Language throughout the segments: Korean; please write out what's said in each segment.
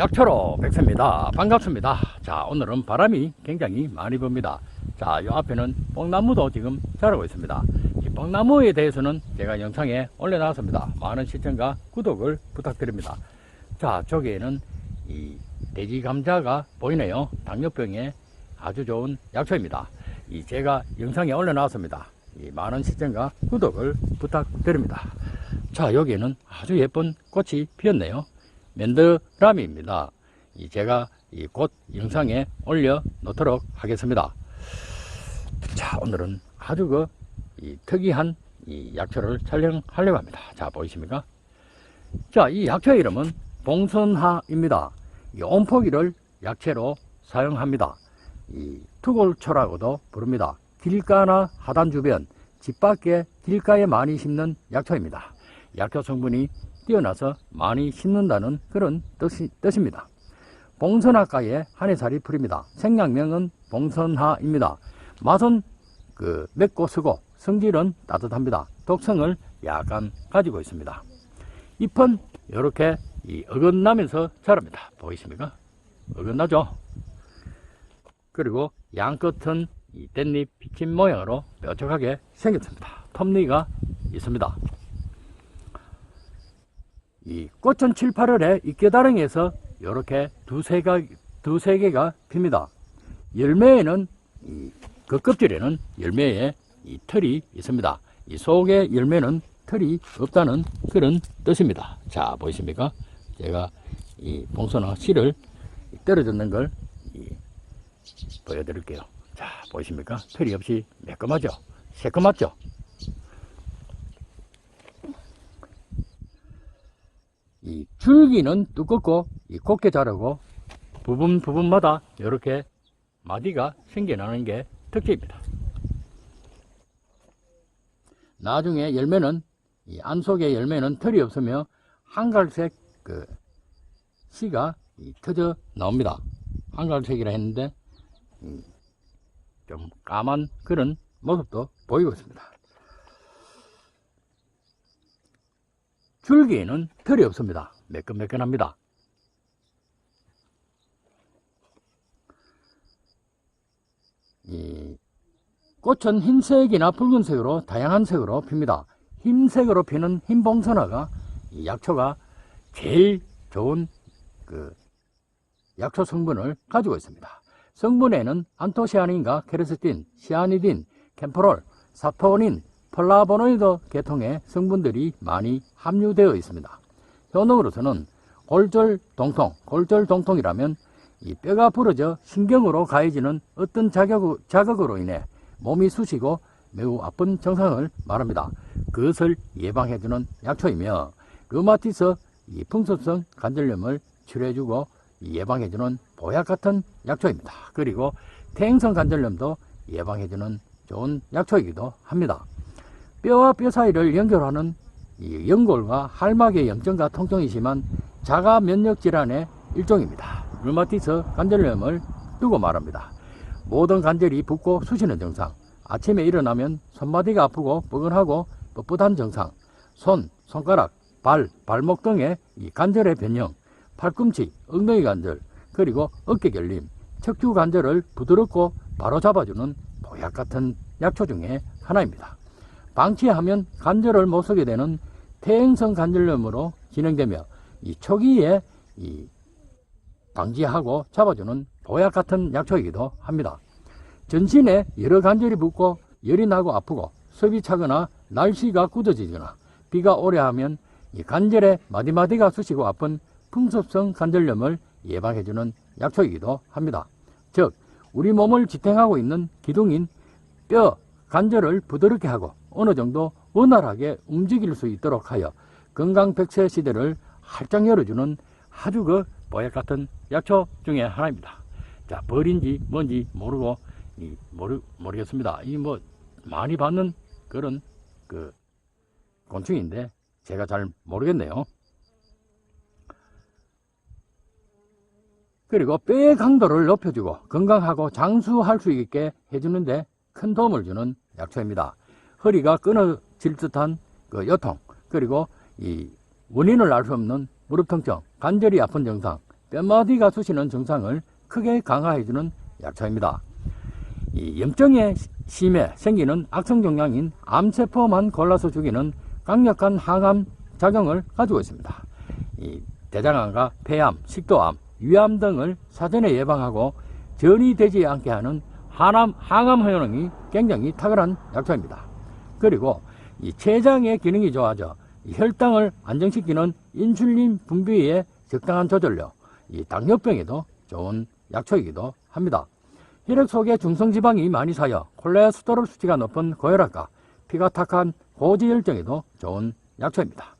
약초로 백세입니다. 반갑습니다. 자, 오늘은 바람이 굉장히 많이 붑니다. 자, 요 앞에는 뽕나무도 지금 자라고 있습니다. 이 뽕나무에 대해서는 제가 영상에 올려놨습니다. 많은 시청과 구독을 부탁드립니다. 자, 저기에는 이 돼지 감자가 보이네요. 당뇨병에 아주 좋은 약초입니다. 이 제가 영상에 올려놨습니다. 이 많은 시청과 구독을 부탁드립니다. 자, 여기에는 아주 예쁜 꽃이 피었네요. 맨드라미입니다. 이 제가 이곧 영상에 올려 놓도록 하겠습니다. 자, 오늘은 아주 그, 이 특이한 이 약초를 촬영하려고 합니다. 자, 보이십니까? 자, 이 약초의 이름은 봉선화입니다. 이 온포기를 약채로 사용합니다. 이 투골초라고도 부릅니다. 길가나 하단 주변, 집 밖에 길가에 많이 심는 약초입니다. 약초 성분이 뛰어나서 많이 심는다는 그런 뜻이, 뜻입니다. 봉선화가의 한해살이 풀입니다. 생양명은 봉선화입니다. 맛은 그 맵고 쓰고 성질은 따뜻합니다. 독성을 약간 가지고 있습니다. 잎은 이렇게 이 어긋나면서 자랍니다. 보이십니까? 어긋나죠? 그리고 양끝은 이 댄잎 비친 모양으로 뾰족하게 생겼습니다. 톱니가 있습니다. 이 꽃은 7, 8월에 이 깨다랑에서 이렇게 두세 가, 두세 개가 핍니다. 열매에는 이, 그 껍질에는 열매에 이 털이 있습니다. 이 속에 열매는 털이 없다는 그런 뜻입니다. 자, 보이십니까? 제가 이 봉선화 씨를 떨어졌는 걸 이, 보여드릴게요. 자, 보이십니까? 털이 없이 매끈하죠? 새까맣죠? 이 줄기는 두껍고 이 곱게 자라고 부분 부분마다 이렇게 마디가 생겨나는 게 특징입니다. 나중에 열매는 이 안속의 열매는 털이 없으며 한갈색 그 씨가 이 터져 나옵니다. 한갈색이라 했는데 음, 좀 까만 그런 모습도 보이고 있습니다. 줄기에는 털이 없습니다. 매끈매끈합니다. 이 꽃은 흰색이나 붉은색으로 다양한 색으로 핍니다. 흰색으로 피는 흰봉선화가 이 약초가 제일 좋은 그 약초 성분을 가지고 있습니다. 성분에는 안토시아닌과 케르세틴, 시아니딘, 캠포롤, 사포닌, 플라보노이드 계통의 성분들이 많이 함유되어 있습니다. 효능으로서는 골절 동통, 골절 동통이라면 이 뼈가 부러져 신경으로 가해지는 어떤 자격, 자극으로 인해 몸이 쑤시고 매우 아픈 증상을 말합니다. 그것을 예방해주는 약초이며 류마티스 이 풍섭성 관절염을 치료해주고 예방해주는 보약 같은 약초입니다. 그리고 퇴행성 관절염도 예방해주는 좋은 약초이기도 합니다. 뼈와 뼈 사이를 연결하는 이 연골과 할막의 염증과 통증이 심한 자가 면역 질환의 일종입니다. 류마티스 관절염을 두고 말합니다. 모든 관절이 붓고 쑤시는 증상, 아침에 일어나면 손마디가 아프고 뻐근하고 뻣뻣한 증상, 손, 손가락, 발, 발목 등의 이 관절의 변형, 팔꿈치, 엉덩이 관절, 그리고 어깨 결림, 척추 관절을 부드럽고 바로 잡아주는 보약 같은 약초 중에 하나입니다. 방치하면 관절을 못 쓰게 되는 퇴행성 관절염으로 진행되며 이 초기에 이 방지하고 잡아주는 보약 같은 약초이기도 합니다. 전신에 여러 관절이 붓고 열이 나고 아프고 섭이 차거나 날씨가 굳어지거나 비가 오래 하면 이 관절의 마디마디가 쑤시고 아픈 풍섭성 관절염을 예방해주는 약초이기도 합니다. 즉, 우리 몸을 지탱하고 있는 기둥인 뼈, 관절을 부드럽게 하고 어느 정도 원활하게 움직일 수 있도록 하여 건강 백세 시대를 활짝 열어주는 아주 그 보약 같은 약초 중에 하나입니다. 자, 벌인지 뭔지 모르고, 이, 모르, 모르겠습니다. 이 뭐, 많이 받는 그런 그 곤충인데, 제가 잘 모르겠네요. 그리고 뼈의 강도를 높여주고 건강하고 장수할 수 있게 해주는데 큰 도움을 주는 약초입니다. 허리가 끊어질 듯한 그 요통, 그리고 이 원인을 알 수 없는 무릎 통증, 관절이 아픈 증상, 뼈마디가 쑤시는 증상을 크게 강화해주는 약초입니다. 이 염증에 심해 생기는 악성 종양인 암세포만 골라서 죽이는 강력한 항암 작용을 가지고 있습니다. 이 대장암과 폐암, 식도암, 위암 등을 사전에 예방하고 전이 되지 않게 하는 항암, 항암 효능이 굉장히 탁월한 약초입니다. 그리고 이 췌장의 기능이 좋아져 이 혈당을 안정시키는 인슐린 분비의 적당한 조절로 이 당뇨병에도 좋은 약초이기도 합니다. 혈액 속에 중성지방이 많이 쌓여 콜레스테롤 수치가 높은 고혈압과 피가 탁한 고지혈증에도 좋은 약초입니다.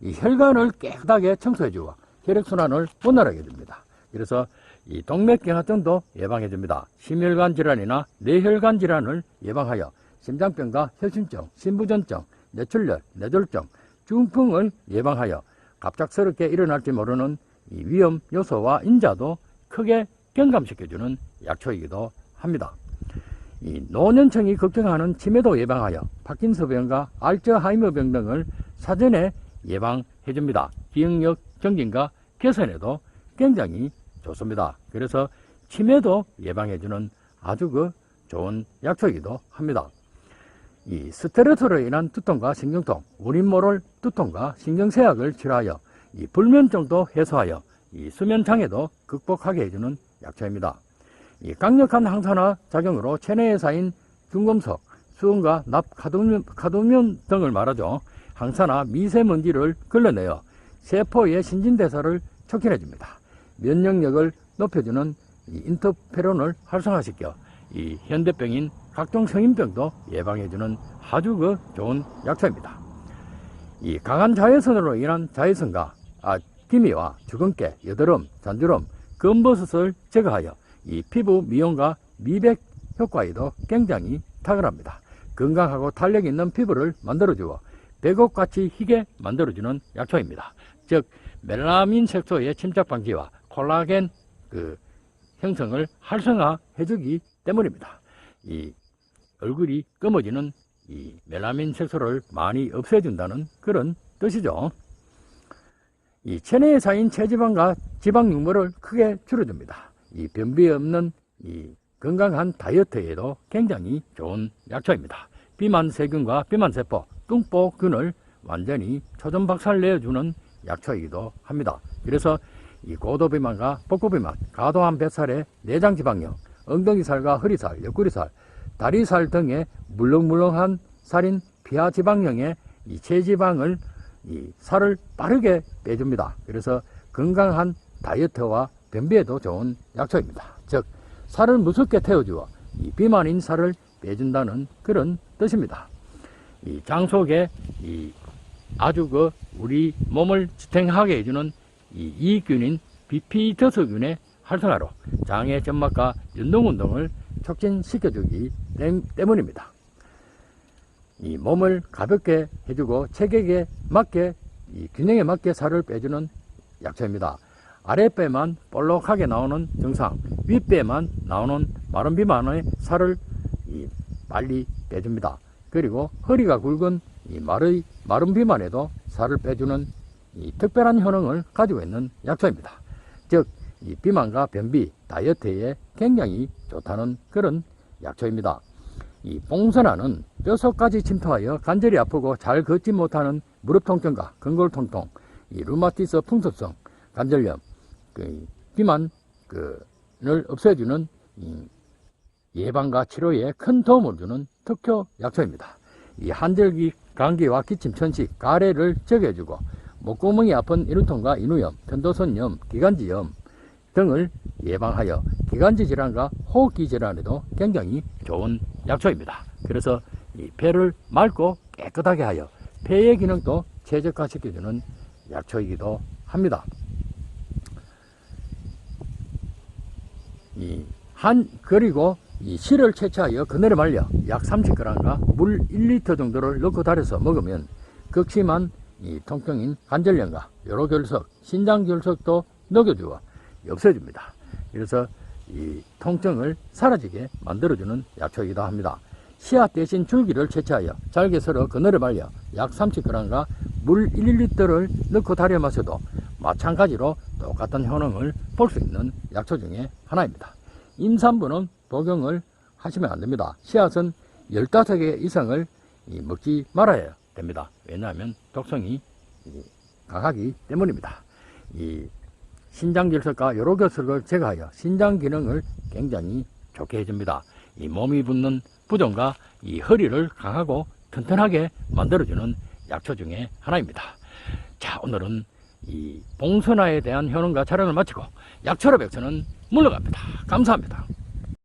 이 혈관을 깨끗하게 청소해주어 혈액순환을 원활하게 해줍니다. 그래서 이 동맥경화증도 예방해줍니다. 심혈관 질환이나 뇌혈관 질환을 예방하여 심장병과 혈심증, 신부전증, 뇌출혈, 뇌졸중, 중풍을 예방하여 갑작스럽게 일어날지 모르는 이 위험 요소와 인자도 크게 경감시켜주는 약초이기도 합니다. 이 노년층이 걱정하는 치매도 예방하여 파킨슨병과 알츠하이머병 등을 사전에 예방해 줍니다. 기억력 정진과 개선에도 굉장히 좋습니다. 그래서 치매도 예방해 주는 아주 그 좋은 약초이기도 합니다. 이 스트레스로 인한 두통과 신경통, 우린 모를 두통과 신경쇠약을 치료하여 이 불면증도 해소하여 이 수면 장애도 극복하게 해주는 약초입니다. 이 강력한 항산화 작용으로 체내에 쌓인 중금속, 수은과 납, 카드뮴, 카드뮴 등을 말하죠. 항산화 미세먼지를 걸러내어 세포의 신진대사를 촉진해줍니다. 면역력을 높여주는 이 인터페론을 활성화시켜 이 현대병인 각종 성인병도 예방해주는 아주 그 좋은 약초입니다. 이 강한 자외선으로 인한 자외선과 아, 기미와 주근깨, 여드름, 잔주름, 검버섯을 제거하여 이 피부 미용과 미백 효과에도 굉장히 탁월합니다. 건강하고 탄력 있는 피부를 만들어주어 백옥같이 희게 만들어주는 약초입니다. 즉 멜라민 색소의 침착 방지와 콜라겐 그 형성을 활성화해주기 때문입니다. 이 얼굴이 검어지는 이 멜라민 색소를 많이 없애준다는 그런 뜻이죠. 이 체내에 쌓인 체지방과 지방 육모를 크게 줄여줍니다. 이 변비 없는 이 건강한 다이어트에도 굉장히 좋은 약초입니다. 비만 세균과 비만 세포, 뚱보균을 완전히 초전 박살 내어주는 약초이기도 합니다. 그래서 이 고도비만과 복부비만, 과도한 뱃살의 내장지방염, 엉덩이살과 허리살, 옆구리살, 다리살 등의 물렁물렁한 살인 피하 지방형의 이 체지방을 이 살을 빠르게 빼줍니다. 그래서 건강한 다이어트와 변비에도 좋은 약초입니다. 즉 살을 무섭게 태워주어 이 비만인 살을 빼준다는 그런 뜻입니다. 이 장 속에 이 아주 그 우리 몸을 지탱하게 해주는 이 이균인 비피더스균의 활성화로 장의 점막과 연동 운동을 촉진시켜주기 땜- 때문입니다. 이 몸을 가볍게 해주고 체격에 맞게 이 균형에 맞게 살을 빼주는 약초입니다. 아랫배만 볼록하게 나오는 증상, 윗배만 나오는 마른 비만의 살을 이 빨리 빼줍니다. 그리고 허리가 굵은 이 마르, 마른 비만에도 살을 빼주는 이 특별한 효능을 가지고 있는 약초입니다. 즉, 이 비만과 변비, 다이어트에 굉장히 좋다는 그런 약초입니다. 이 봉선화는 뼈속까지 침투하여 관절이 아프고 잘 걷지 못하는 무릎 통증과 근골 통통, 이 루마티스 풍섭성, 관절염, 그 비만 그를 없애주는 이 예방과 치료에 큰 도움을 주는 특효 약초입니다. 이 한절기 감기와 기침, 천식, 가래를 적해주고 목구멍이 아픈 인후통과 인후염, 편도선염, 기관지염 등을 예방하여 기관지 질환과 호흡기 질환에도 굉장히 좋은 약초입니다. 그래서 이 폐를 맑고 깨끗하게 하여 폐의 기능도 최적화시켜주는 약초이기도 합니다. 이 한 그리고 이 실을 채취하여 그늘에 말려 약 30g과 물 1리터 정도를 넣고 달여서 먹으면 극심한 이 통증인 관절염과 여러 결석, 신장 결석도 녹여주어 없애줍니다. 그래서 이 통증을 사라지게 만들어주는 약초이기도 합니다. 씨앗 대신 줄기를 채취하여 잘게 썰어 그늘에 말려 약 30g과 물 1리터를 넣고 달여 마셔도 마찬가지로 똑같은 효능을 볼 수 있는 약초 중에 하나입니다. 임산부는 복용을 하시면 안 됩니다. 씨앗은 15개 이상을 이 먹지 말아야 됩니다. 왜냐하면 독성이 이 강하기 때문입니다. 이 신장질석과 여러 것을 제거하여 신장 기능을 굉장히 좋게 해줍니다. 이 몸이 붓는 부종과 이 허리를 강하고 튼튼하게 만들어주는 약초 중에 하나입니다. 자, 오늘은 이 봉선화에 대한 효능과 촬영을 마치고 약초로 백서는 물러갑니다. 감사합니다.